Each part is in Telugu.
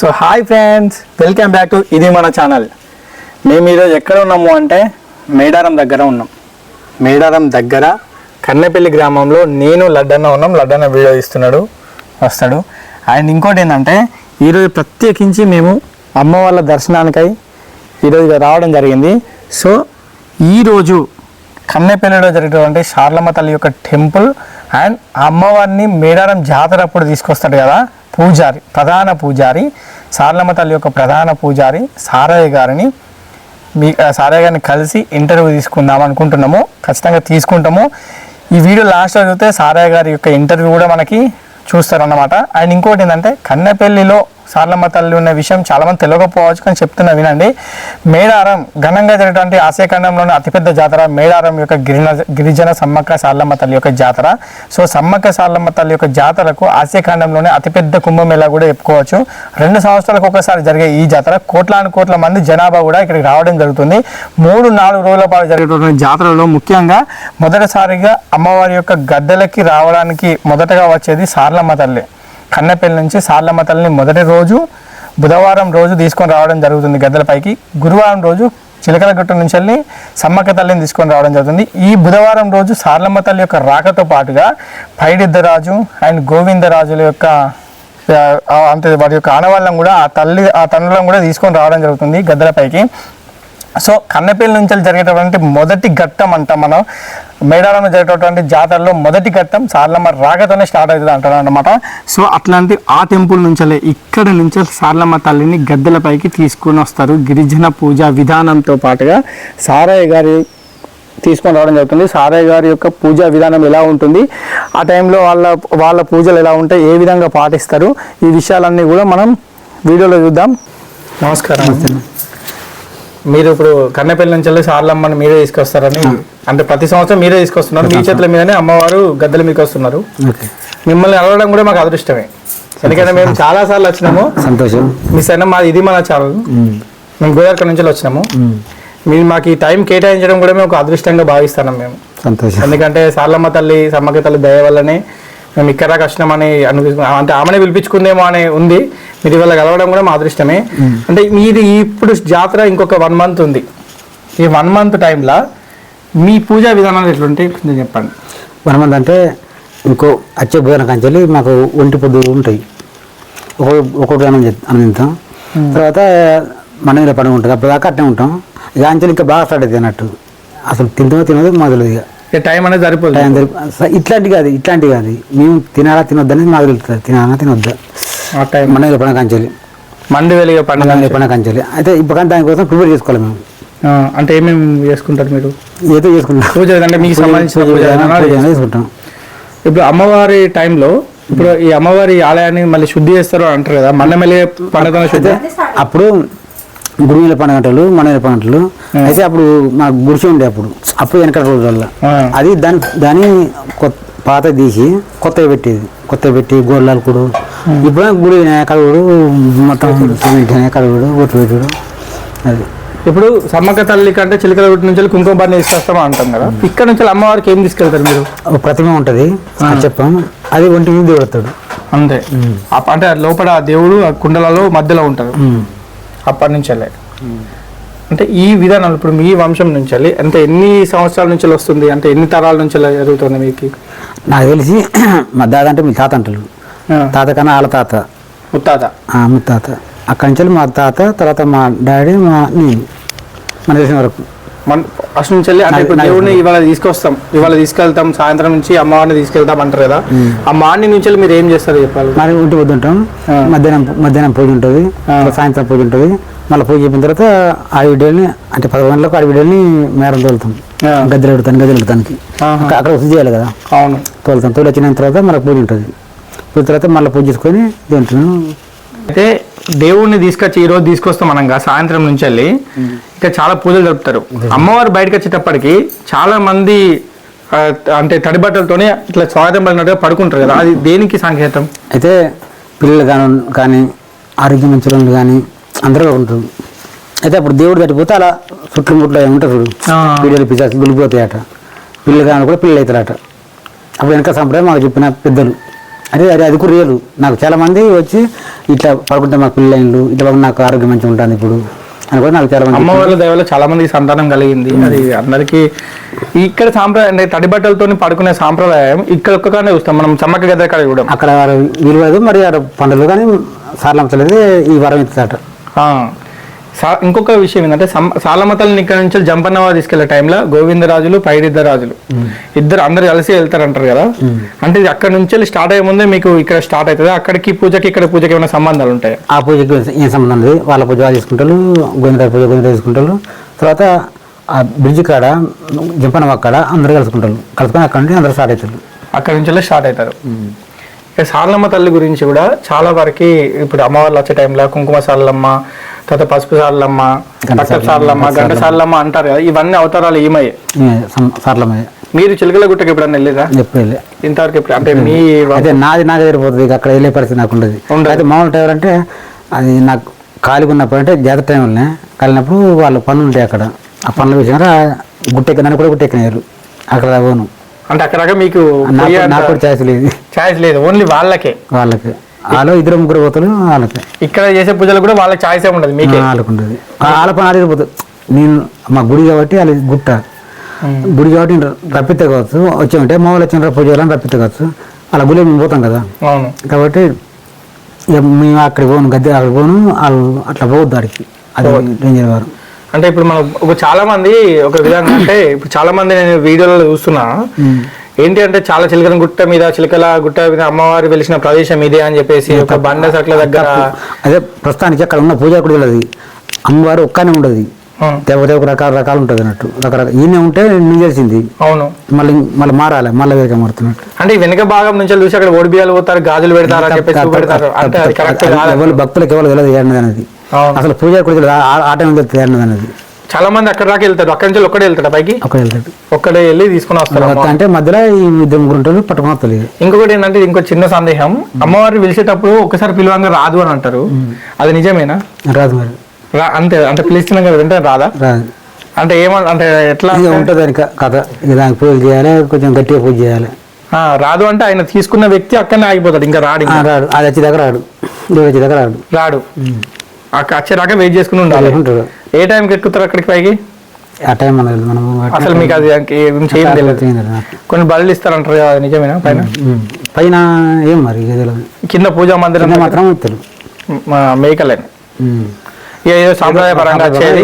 So hi friends welcome back to ఇది మన ఛానల్ మేము ఈరోజు ఎక్కడ ఉన్నాము అంటే మేడారం దగ్గర ఉన్నాం. మేడారం దగ్గర కన్నెపల్లి గ్రామంలో నేను లడ్డన్న ఉన్నాం. లడ్డన్న వీడియో ఇస్తున్నాడు వస్తాడు. అండ్ ఇంకోటి ఏంటంటే ఈరోజు ప్రత్యేకించి మేము అమ్మ వాళ్ళ దర్శనానికై ఈరోజు రావడం జరిగింది. సో ఈరోజు కన్నెపల్లిలో జరిగేటువంటి శారలమ్మ తల్లి యొక్క టెంపుల్ అండ్ అమ్మవారిని మేడారం జాతర అప్పుడు తీసుకొస్తాడు కదా. పూజారి ప్రధాన పూజారి సారలమ్మ తల్లి యొక్క ప్రధాన పూజారి సారయ్య గారిని మీ సారయ్య గారిని కలిసి ఇంటర్వ్యూ తీసుకుందాం అనుకుంటున్నాము. ఖచ్చితంగా తీసుకుంటాము. ఈ వీడియో లాస్ట్లో చూస్తే సారయ్య గారి యొక్క ఇంటర్వ్యూ కూడా మనకి చూస్తారన్నమాట. అండ్ ఇంకోటి ఏంటంటే కన్నెపల్లిలో సార్లమ్మ తల్లి ఉన్న విషయం చాలామంది తెలియకపోవచ్చు కానీ చెప్తున్నా వినండి. మేడారం ఘనంగా జరిగినటువంటి ఆసియాఖండంలోని అతిపెద్ద జాతర మేడారం యొక్క గిరిన గిరిజన సమ్మక్క సార్లమ్మ తల్లి యొక్క జాతర. సో సమ్మక్క సార్లమ్మ తల్లి యొక్క జాతరకు ఆసియాఖండంలోనే అతిపెద్ద కుంభమేళా కూడా చెప్పుకోవచ్చు. రెండు సంవత్సరాలకు ఒకసారి జరిగే ఈ జాతర కోట్లాను కోట్ల మంది జనాభా కూడా ఇక్కడికి రావడం జరుగుతుంది. మూడు నాలుగు రోజుల పాటు జరిగేటువంటి జాతరలో ముఖ్యంగా మొదటిసారిగా అమ్మవారి యొక్క గద్దెలకి రావడానికి మొదటగా వచ్చేది సార్లమ్మ తల్లి. కన్నెపల్లి నుంచి సార్లమ్మ తల్లిని మొదటి రోజు బుధవారం రోజు తీసుకొని రావడం జరుగుతుంది గద్దెలపైకి గురువారం రోజు చిలకలగుట్ట నుంచి వెళ్ళి సమ్మక్క తల్లిని తీసుకొని రావడం జరుగుతుంది. ఈ బుధవారం రోజు సార్లమ్మ తల్లి యొక్క రాకతో పాటుగా పైడిద్దరాజు అండ్ గోవిందరాజుల యొక్క అంతే అంటే వాటి యొక్క ఆనవాళ్ళం కూడా ఆ తల్లి ఆ తండ్రులను కూడా తీసుకొని రావడం జరుగుతుంది గద్దెలపైకి సో కన్నపల్లి నుంచి జరిగేటటువంటి మొదటి ఘట్టం అంట మనం మేడారంలో జరిగేటటువంటి జాతరలో మొదటి ఘట్టం సార్లమ్మ రాకతోనే స్టార్ట్ అవుతుంది అంటారు అనమాట సో అట్లాంటి ఆ టెంపుల్ నుంచే ఇక్కడ నుంచి సార్లమ్మ తల్లిని గద్దెలపైకి తీసుకొని వస్తారు. గిరిజన పూజ విధానంతో పాటుగా సారయ్య గారి తీసుకొని రావడం జరుగుతుంది. సారయ్య గారి యొక్క పూజా విధానం ఎలా ఉంటుంది? ఆ టైంలో వాళ్ళ వాళ్ళ పూజలు ఎలా ఉంటాయి? ఏ విధంగా పాటిస్తారు? ఈ విషయాలన్నీ కూడా మనం వీడియోలో చూద్దాం. నమస్కారం. మీరు ఇప్పుడు కన్నెపల్లి నుంచి సార్లమ్మని మీరే తీసుకొస్తారని అంటే ప్రతి సంవత్సరం మీరే తీసుకొస్తున్నారు. మీ చేతుల మీదనే అమ్మవారు గద్దెల మీకు వస్తున్నారు. మిమ్మల్ని అలవడం కూడా మాకు అదృష్టమే. ఎందుకంటే మేము చాలా సార్లు వచ్చినాము. సంతోషం. మిస్ అయినా మాది ఇది మన ఛానల్ మేము. గోదావరి నుంచి వచ్చినాము. మీరు మాకు ఈ టైం కేటాయించడం కూడా మేము ఒక అదృష్టంగా భావిస్తున్నాం మేము. సంతోషం. ఎందుకంటే సార్లమ్మ తల్లి సమ్మక్క తల్లి దయ వల్లనే మేము ఇక్కడ దాకా వచ్చినామని అనిపిస్తున్నాం అంటే ఆమెనే పిలిపించుకుందేమో అని ఉంది. మీరు ఇవాళ కలవడం కూడా మా అదృష్టమే. అంటే మీది ఇప్పుడు జాతర ఇంకొక వన్ మంత్ ఉంది. ఈ వన్ మంత్ టైంలో మీ పూజా విధానాలు ఎట్లుంటాయి కొంచెం చెప్పండి. వన్ మంత్ అంటే ఇంకో వచ్చే భోజనం కంచెలు మాకు ఒంటి పొద్దు ఉంటాయి. ఒక ఒక్కొక్కటి అన్నం తర్వాత మన మీద పండుగ ఉంటుంది అప్పుడు దాకా అట్నే ఉంటాం. ఇక అంచెలు ఇంకా బాగా స్టార్ట్ అవుతుంది అన్నట్టు. అసలు తింటామో తినదో తెలియదు ఇక. టైం అనేది సరిపోదు. టైం సరి అసలు ఇట్లాంటి కాదు ఇట్లాంటి కాదు. మేము తినాలా తినొద్దని మాకు తెలుస్తుంది తినాలా తినొద్దా. మన మీద పండుగ కంచెలు మండి వెలిగే పండుగ పండుగ కంచెలు అయితే ఇప్పుడు దానికోసం ప్రిపేర్ చేసుకోవాలి మేము. అంటే ఏమేమి చేసుకుంటారు మీరు? ఏదో చేసుకుంటాం పూజ అంటే మీకు సంబంధించిన పూజ చేసుకుంటాం ఇప్పుడు అమ్మవారి టైంలో ఇప్పుడు ఈ అమ్మవారి ఆలయాన్ని మళ్ళీ శుద్ధి చేస్తారు అంటారు కదా మన్నమెల్లి పండుగ శుద్ధి? అప్పుడు గుడిమీల పండుగంటలు మనల పండుగలు అయితే అప్పుడు మా గుడిసి ఉండే అప్పుడు అప్పుడు వెనక రోజుల్లో. అది దాని దాని కొత్త పాత తీసి కొత్తగా పెట్టేది. కొత్తగా పెట్టి గోడలు కూడా. ఇప్పుడు గుడి కడుగుడు మొత్తం సిమెంట్ కడుగుడు ఒట్టు పెట్టుడు. అది. ఇప్పుడు సమ్మక్క తల్లి కంటే చిలకల గుట్ట నుంచి కుంకుమ బారిని తీసుకొస్తామా అంటాం కదా. ఇక్కడ నుంచి అమ్మవారికి ఏం తీసుకెళ్తారు మీరు? ఒక ప్రతిమ ఉంటుంది. చెప్పాం. అది ఒంటి మీద దేవుడతాడు అంతే. అంటే లోపల ఆ దేవుడు ఆ కుండలలో మధ్యలో ఉంటారు అప్పటి నుంచి వెళ్ళే అంటే ఈ విధానం ఇప్పుడు మీ వంశం నుంచి వెళ్ళి అంటే ఎన్ని సంవత్సరాల నుంచి వస్తుంది? అంటే ఎన్ని తరాల నుంచి జరుగుతుంది మీకు? నాకు తెలిసి మా దాద అంటే మీ తాత అంటారు తాత కన్నా వాళ్ళ తాత. ముత్తాత. ఆ, ముత్తాత. అక్కడి నుంచి మా తాత తర్వాత మా డాడీ మా నేను. మన తెలిసిన వరకు. మన ఫస్ట్ నుంచి వెళ్ళి అంటే ఇప్పుడు దేవుడిని ఇవాళ తీసుకొస్తాం. ఇవాళ తీసుకెళ్తాం సాయంత్రం నుంచి అమ్మవారిని తీసుకెళ్తాం అంటారు కదా. ఆ మార్నింగ్ నుంచి మీరు ఏం చేస్తారు చెప్పాలి? మరి ఇంటి పొద్దు ఉంటాం ఆ. మధ్యాహ్నం మధ్యాహ్నం పూజ ఉంటుంది. సాయంత్రం పూజ ఉంటుంది. మళ్ళీ పూజ అయిపోయిన తర్వాత ఆడి వీడియోని అంటే పదకొండు గంటలకు ఆడి వీడియోని మేరం తోలుతాం. గద్దెలు పెడతాను గద్దెలు పెడతానికి. ఆహా. అక్కడ వసతి చేయాలి కదా. అవును. తోలుతాం. తోలు వచ్చిన తర్వాత మళ్ళీ పూజ ఉంటుంది. పూజ తర్వాత మళ్ళీ పూజ చేసుకొని తింటున్నాం అయితే దేవుడిని తీసుకొచ్చి ఈ రోజు తీసుకొస్తాం అనగా సాయంత్రం నుంచి వెళ్ళి. ఇంకా చాలా పూజలు జరుపుతారు. అమ్మవారు బయటకు వచ్చేటప్పటికి చాలా మంది అంటే తడి బట్టలతోనే ఇట్లా స్వాగతం పడినట్టుగా పడుకుంటారు కదా. అది దేనికి సంకేతం? అయితే పిల్లలు కానీ కానీ ఆరోగ్యం మంచి కానీ అందరూ ఉంటారు. అయితే అప్పుడు దేవుడు తట్టిపోతే అలా చుట్లు ముట్లు ఆ. పిల్లలు పిచ్చాసి గులిపోతాయట పిల్లలు కానీ కూడా పిల్లలు అవుతారట. అప్పుడు వెనక సంప్రదాయం మాకు చెప్పిన పెద్దలు. అదే అదే అది కూడా రియల్ నాకు చాలా మంది వచ్చి ఇట్లా పడుకుంటే మా పిల్లలు ఇట్లా నాకు ఆరోగ్యం మంచిగా ఉంటుంది ఇప్పుడు అని కూడా నాకు చాలా మంది అమ్మ వాళ్ళ దయవల్ల చాలా మందికి సంతానం కలిగింది. అది అందరికి ఇక్కడ సాంప్రదాయం అంటే తడి బట్టలతో పడుకునే సాంప్రదాయం ఇక్కడ ఒక్కగానే చూస్తాం. మనం చమ్మక గద్ద కాడ చూడం అక్కడ విలువదు మరి పండుగలు కానీ సార్లంచలేదు ఈ వరం ఇస్తాట ఇంకొక విషయం ఏంటంటే సాలమతల్ని ఇక్కడ నుంచి జంపన్నవా తీసుకెళ్ళే టైంలో గోవిందరాజులు పైడిద్దరాజులు. ఇద్దరు అందరు కలిసి వెళ్తారంటారు కదా? అంటే ఇది అక్కడ నుంచి స్టార్ట్ అయ్యే ముందే మీకు ఇక్కడ స్టార్ట్ అవుతుంది. అక్కడికి పూజకి ఇక్కడ పూజకి ఏమైనా సంబంధాలు ఉంటాయి? ఆ పూజకి ఏం సంబంధం లేదు. వాళ్ళ పూజ వాళ్ళు చేసుకుంటారు గోవిందరాజు పూజ గోవిందరాజు చేసుకుంటారు. తర్వాత ఆ బ్రిడ్జ్ కాడ జంపన కాడ అందరు కలుసుకుంటారు. కలుసుకొని అక్కడ నుండి అందరు స్టార్ట్ అవుతారు. అక్కడ నుంచి స్టార్ట్ అవుతారు. సారలమ్మ తల్లి గురించి కూడా చాలా వరకు ఇప్పుడు అమ్మవార్లు వచ్చే టైంలో కుంకుమ సారలమ్మ తర్వాత పసుపు సారలమ్మ రక్త సారలమ్మ గంట సారలమ్మ. అంటారు కదా ఇవన్నీ అవతారాలు ఏమయ్యాయి మీరు చిలకల గుట్టకి ఎప్పుడన్నా వెళ్ళిరా? ఎప్పుడు వెళ్ళే ఇంతవరకు ఎప్పుడు? అంటే మీ అయితే నాది సరిపోతుంది ఇక అక్కడ వెళ్ళే పరిస్థితి నాకు ఉండదు. అయితే మామూలు టైం అంటే అది నాకు ఖాళీగా ఉన్నప్పుడు అంటే జాతర టైంలోనే కలిగినప్పుడు వాళ్ళ పనులు ఉంటాయి అక్కడ. ఆ పనులు విషయంగా గుట్టెక్కి నన్ను కూడా గుట్టెక్కినారు అక్కడ పోను. అంటే అక్కడ మీకు నాకు ఛాయిస్ లేదు. ఛాయిస్ లేదు ఓన్లీ వాళ్ళకే. వాళ్ళకి. వాళ్ళు ఇద్దరు ముగ్గురు పోతారు వాళ్ళకి. ఇక్కడ చేసే పూజలు కూడా వాళ్ళకి ఛాయిస్ ఉండదు మీకే. వాళ్ళకు ఉంటుంది వాళ్ళ పని ఆడికి పోతుంది నేను మా గుడి కాబట్టి వాళ్ళ గుట్ట. గుడి కాబట్టి రప్పితే కావచ్చు వచ్చి ఉంటే మా వాళ్ళు వచ్చిన పూజ చేయాలని రప్పితే కావచ్చు. వాళ్ళ గుడి మేము పోతాం కదా. కాబట్టి మేము అక్కడికి పోను గద్దె అక్కడికి పోను వాళ్ళు అట్లా పోవద్దు ఆడికి. అది డేంజర్ వారు. అంటే ఇప్పుడు మనం ఒక చాలా మంది ఒక విధంగా అంటే ఇప్పుడు చాలా మంది నేను వీడియోలలో చూస్తున్నా. ఏంటి అంటే చాలా చిలకల గుట్ట మీద చిలకల గుట్ట మీద అమ్మవారు వెలిసిన ప్రదేశం ఇదే అని చెప్పేసి ఒక బండ సట్ల దగ్గర అదే ప్రస్తుతానికి అక్కడ ఉన్న పూజ కూడా తెలియదు అమ్మవారు ఒక్కనే ఉండదు. దేవత ఒక రకాల రకాలు ఉంటుంది అన్నట్టు. రకరకాల ఈయన ఉంటే నేను తెలిసింది అవును. మళ్ళీ మళ్ళీ మారాలి మళ్ళీ వేరే మారుతున్నట్టు. అంటే వెనక భాగం నుంచి చూసి అక్కడ ఓడిబియాలు పోతారు గాజులు పెడతారు అని చెప్పేసి పెడతారు అంటే భక్తులకు ఎవరు తెలియదు అనేది. అసలు పూజ కూడా తెలియదు ఆ- టైం ఏడనది అనేది. చాలా మంది అక్కడ దాకా వెళ్తారు. అక్కడి నుంచి ఒక్కడే వెళ్తాడు పైకి? అక్కడ వెళ్తాడు. ఒక్కడే వెళ్ళి తీసుకుని వస్తారు అమ్మ. అంటే మధ్యలో ఈ ఇద్దరు ముగ్గురు ఉంటారు పట్టుకుని వస్తుంది ఇంకొకటి ఏంటంటే ఇంకో చిన్న సందేహం. అమ్మవారిని పిలిచేటప్పుడు ఒకసారి పిలవంగా రాదు అని అంటారు. అది నిజమేనా? రాదు మరి. అంతే అంటే పిలుస్తున్నాం కదా వెంటనే రాదా? రాదు. అంటే ఏమన్ అంటే ఎట్లా ఉంటుంది దాని క- కథ. దానికి పూజ చేయాలి కొంచెం గట్టిగా పూజ చేయాలి. ఆ, రాదు అంటే ఆయన తీసుకున్న వ్యక్తి అక్కడనే ఆగిపోతాడు ఇంకా రాడు. రాడు. అది వచ్చి దగ్గర రాడు. దేవుడు వచ్చి దగ్గర రాడు. రాడు వచ్చేదాకా వెయిట్ చేసుకుని ఉండాలి. ఉంటాడు ఏ టైంకి ఎక్కుతారు అక్కడికి పైకి? ఆ టైం మనం అసలు మీకు అది ఏం చేయం తెలియదు. తెలియదు. నాకు. కొన్ని బళ్ళు ఇస్తారంటారు కదా, నిజమేనా? పైన. పైన ఏం మరి కింద పూజా మందిరం మాత్రం ఇస్తారు మేకలే. ఏదో సాంప్రదాయపరంగా వచ్చేది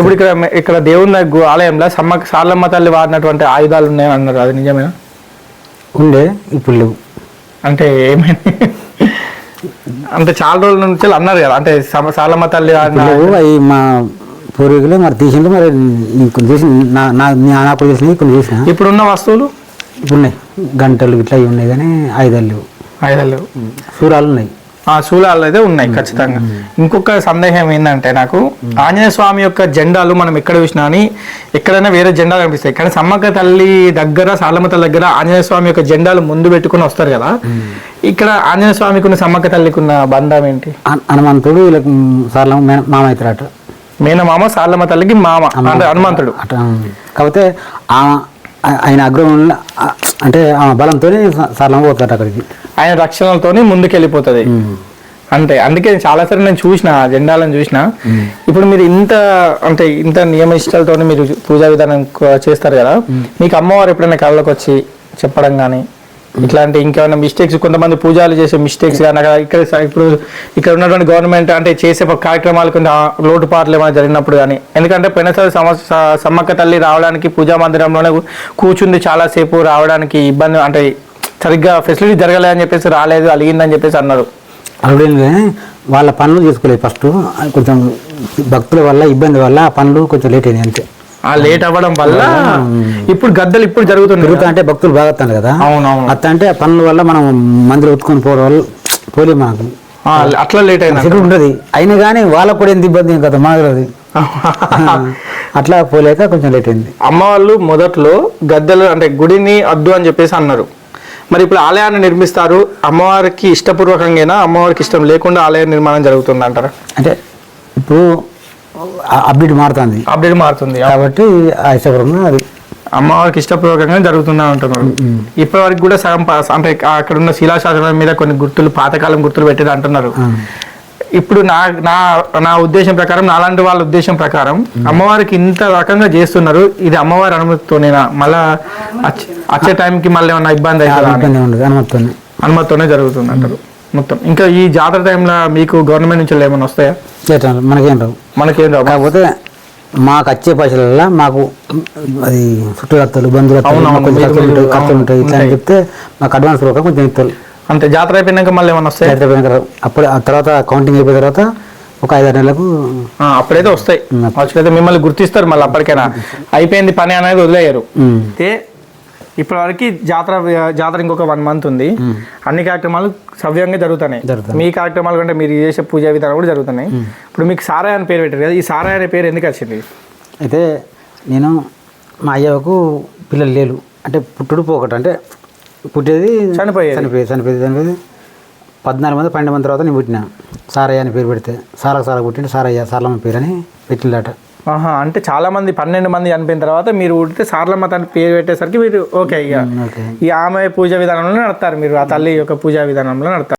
ఇప్పుడు ఇక్కడ ఇక్కడ దేవుని ఆలయంలో సమ్మ సార్లమ్మ తల్లి వాడినటువంటి ఆయుధాలు ఉన్నాయని అన్నారు. అది నిజమేనా? ఉండే ఇప్పుడు లేవు. అంటే ఏమైంది? అంటే చాలా రోజుల నుంచి అన్నారు కదా అంటే సార్లమ్మ తల్లి అవి మా పూర్వీకులు మరి తీసిండు మరి నేను కొన్ని చేసి నా నా- చేసినవి కొన్ని చేసిన. ఇప్పుడున్న వస్తువులు? ఇప్పుడు ఉన్నాయి గంటలు ఇట్లా ఇవి ఉన్నాయి కానీ ఆయుధాలు లేవు. సూరాలు ఉన్నాయి. ఆ శూలాలు అయితే ఉన్నాయి ఖచ్చితంగా. ఇంకొక సందేహం ఏంటంటే నాకు ఆంజనేయ స్వామి యొక్క జెండాలు మనం ఎక్కడ చూసినా అని ఎక్కడైనా వేరే జెండాలు కనిపిస్తాయి. కానీ సమ్మక్క తల్లి దగ్గర సాలమ్మ తల్లి దగ్గర ఆంజనేయ స్వామి యొక్క జెండాలు ముందు పెట్టుకుని వస్తారు కదా. ఇక్కడ ఆంజనేయ స్వామికి ఉన్న సమ్మక్క తల్లికి ఉన్న బంధం ఏంటి? హన్- హనుమంతుడు వీళ్ళకి సార్లు మామ అవుతారట మేనమామ సాలమ్మ తల్లికి మామ అంటే హనుమంతుడు. కాకపోతే ఆయన అగ్రహంలో అంటే బలంతో సార్లు పోతారట అక్కడికి. ఆయన రక్షణలతోనే ముందుకెళ్ళిపోతుంది. అంతే అందుకే చాలాసార్లు నేను చూసిన జెండాలను చూసిన. ఇప్పుడు మీరు ఇంత అంటే ఇంత నియమ ఇష్టాలతో మీరు పూజా విధానం చేస్తారు కదా. మీకు అమ్మవారు ఎప్పుడైనా కళ్ళకి వచ్చి చెప్పడం కానీ ఇట్లాంటి ఇంకేమైనా మిస్టేక్స్ కొంతమంది పూజలు చేసే మిస్టేక్స్ కానీ ఇక్కడ ఇప్పుడు ఇక్కడ ఉన్నటువంటి గవర్నమెంట్ అంటే చేసే కార్యక్రమాలు కొంచెం లోటుపాట్లు ఏమైనా జరిగినప్పుడు కానీ ఎందుకంటే పోయినసారి స- సమ్మక్క తల్లి రావడానికి పూజా మందిరంలోనే కూర్చుంది చాలాసేపు రావడానికి ఇబ్బంది అంటే సరిగ్గా ఫెసిలిటీ జరగలేదని చెప్పేసి రాలేదు అలిగిందని చెప్పేసి అన్నారు. అలాగే వాళ్ళ పనులు చేసుకోలేదు ఫస్ట్ కొంచెం భక్తుల వల్ల ఇబ్బంది వల్ల ఆ పనులు కొంచెం లేట్ అయినాయి అంతే. ఆ లేట్ అవ్వడం వల్ల ఇప్పుడు గద్దలు ఇప్పుడు జరుగుతుంది అంటే భక్తులు బాగా కదా? అవునవును. అత్త అంటే పనుల వల్ల మనం మందులు ఉత్తుకొని పోవడం వల్ల మనకు. ఆ, అట్లా లేట్ అయింది ఉంటుంది అయినా కానీ వాళ్ళకు కూడా ఎంత ఇబ్బంది కదా మనకు. అట్లా పోలేక కొంచెం లేట్ అయింది. అమ్మ వాళ్ళు మొదట్లో గద్దెలు అంటే గుడిని అద్దు అని చెప్పేసి అన్నారు. మరి ఇప్పుడు ఆలయాన్ని నిర్మిస్తారు. అమ్మవారికి ఇష్టపూర్వకంగా అమ్మవారికి ఇష్టం లేకుండా ఆలయ నిర్మాణం జరుగుతుంది అంటారా? అంటే ఇప్పుడు అప్డేట్ మారుతుంది. అప్డేట్ మారుతుంది కాబట్టి ఇష్టపరంగా అది అమ్మవారికి ఇష్టపూర్వకంగా జరుగుతుందని అంటున్నారు. ఇప్పటి వరకు కూడా సగం అంటే అక్కడ ఉన్న శిలాశాసనం మీద కొన్ని గుర్తులు పాతకాలం గుర్తులు పెట్టేది అంటున్నారు. ఇప్పుడు నా నా నా ఉద్దేశం ప్రకారం నాలాంటి వాళ్ళ ఉద్దేశం ప్రకారం అమ్మవారికి ఇంత రకంగా చేస్తున్నారు. ఇది అమ్మవారి అనుమతితోనేనా? మళ్ళా వచ్చే- టైంకి మళ్ళీ ఏమన్నా ఇబ్బంది అనుమతితోనే. అనుమతితోనే జరుగుతుంది అంటారు మొత్తం. ఇంకా ఈ జాతర టైంలో మీకు గవర్నమెంట్ నుంచి ఏమైనా వస్తాయా? చేస్తాం మనకేం రావు. మనకేం రావు. కాకపోతే మాకు వచ్చే పైసలలో మాకు అది చుట్టురత్తలు బంధువులు ఖర్చులు ఉంటాయి ఇట్లా అని. చెప్తే మాకు అడ్వాన్స్ రూపాయలు కొంచెం ఇస్తారు. అంతే జాతర అయిపోయినాక మళ్ళీ ఏమైనా వస్తాయి? జాతర పోయిన తర్వాత అప్పుడు ఆ తర్వాత కౌంటింగ్ అయిపోయిన తర్వాత ఒక ఐదారు నెలలకు అప్పుడైతే వస్తాయి. అయితే మిమ్మల్ని గుర్తిస్తారు మళ్ళీ అప్పటికైనా. అయిపోయింది పని అనేది వదిలేయరు. ఉమ్, అయితే ఇప్పటివరకు జాతర జాతర ఇంకొక వన్ మంత్ ఉంది. అన్ని కార్యక్రమాలు సవ్యంగా జరుగుతున్నాయి. మీ కార్యక్రమాలు కంటే మీరు చేసే పూజా విధానం కూడా జరుగుతున్నాయి. ఇప్పుడు మీకు సారాయ్ అని పేరు పెట్టారు కదా ఈ సారాయ్ అనే పేరు ఎందుకు వచ్చింది? అయితే నేను మా అయ్యకు పిల్లలు లేరు. అంటే పుట్టుడు పోకట. అంటే పుట్టేది చనిపోయేది. చనిపోయేది చనిపోయేది చనిపోయేది. పద్నాలుగు మంది పన్నెండు మంది తర్వాత నేను పుట్టిన. సారయ్య అని పేరు పెడితే సారకు సార పుట్టింటే సారయ్య సారలమ్మ పేరు అని పెట్టిందట ఆహా అంటే చాలా మంది పన్నెండు మంది చనిపోయిన తర్వాత మీరు ఉడితే సార్లమ్మ తన పేరు పెట్టేసరికి మీరు ఓకే ఇక. ఈ ఆమె పూజా విధానంలో నడతారు మీరు ఆ తల్లి యొక్క పూజా విధానంలో నడతారు.